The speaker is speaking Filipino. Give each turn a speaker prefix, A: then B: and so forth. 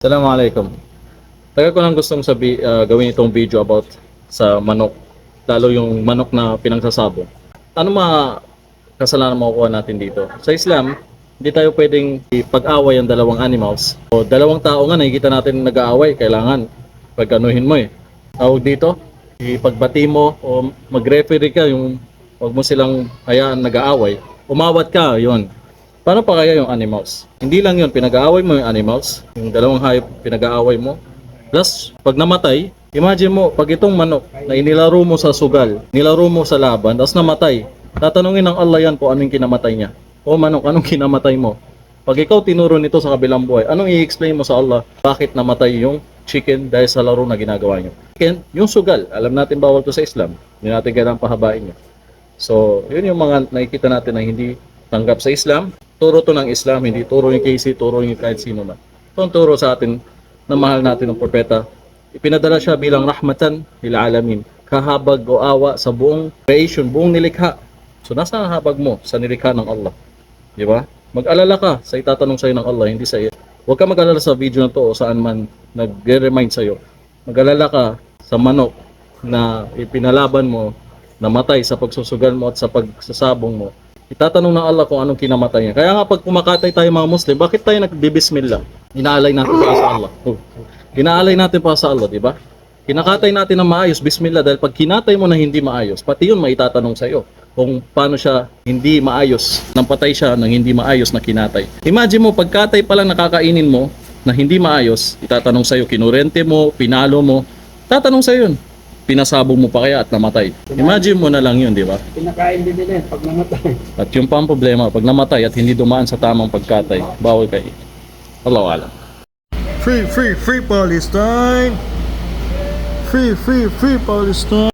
A: Assalamualaikum. Tagal ko lang gustong sabi, ah, gawin itong video about sa manok. Lalo yung manok na pinangsasabong. Ano mga kasalanan makukuha natin dito? Sa Islam, hindi tayo pwedeng ipag-away ang dalawang animals. O dalawang tao nga nakikita natin nag-aaway, kailangan pagkanuhin mo eh. Tawag dito, ipagbati mo o mag-referee ka yung wag mo silang hayaan nag-aaway. Umawat ka, yon Paano pa kaya yung animals? Hindi lang yun, pinag-aaway mo yung animals, yung dalawang hayop pinag-aaway mo. Plus, pag namatay, imagine mo, pag itong manok na inilaro mo sa sugal, nilaro mo sa laban, tapos namatay, tatanungin ng Allah yan kung anong kinamatay niya. O manok, anong kinamatay mo? Pag ikaw tinuro nito sa kabilang buhay, anong i-explain mo sa Allah bakit namatay yung chicken dahil sa laro na ginagawa niyo? Chicken, yung sugal, alam natin bawal to sa Islam. Hindi natin kailangang pahabain niyo. So, yun yung mga nakikita natin na hindi tanggap sa Islam. Turo to ng Islam, hindi turo yung Casey, turo yung kahit sino man. Ito ang turo sa atin na mahal natin ng propeta. Ipinadala siya bilang rahmatan lil alamin. Kahabag o awa sa buong creation, buong nilikha. So, nasa habag mo sa nilikha ng Allah. Di ba? Mag-alala ka sa itatanong sa'yo ng Allah, hindi sa iyo. Huwag ka mag-alala sa video na to o saan man nag-remind sa'yo. Mag-alala ka sa manok na ipinalaban mo, namatay sa pagsusugal mo at sa pagsasabong mo. Itatanong ng Allah kung anong kinamatay niya. Kaya nga pag kumakatay tayo mga Muslim, bakit tayo nagbibismillah? Inaalay natin pa sa Allah. Oh. Inaalay natin pa sa Allah, di ba? Kinakatay natin ng maayos, bismillah, dahil pag kinatay mo na hindi maayos, pati yun maitatanong sa iyo kung paano siya hindi maayos, nang patay siya ng hindi maayos na kinatay. Imagine mo, pagkatay pa lang nakakainin mo na hindi maayos, itatanong sa iyo, kinurente mo, pinalo mo, tatanong sa yun, pinasabog mo pa kaya at namatay. Imagine mo na lang yun, di ba?
B: Kinakain din nila pag namatay.
A: At yung pa ang problema, pag namatay at hindi dumaan sa tamang pagkatay, bawal kay Allah alam.
C: Free, free, free Palestine! Free, free, free Palestine!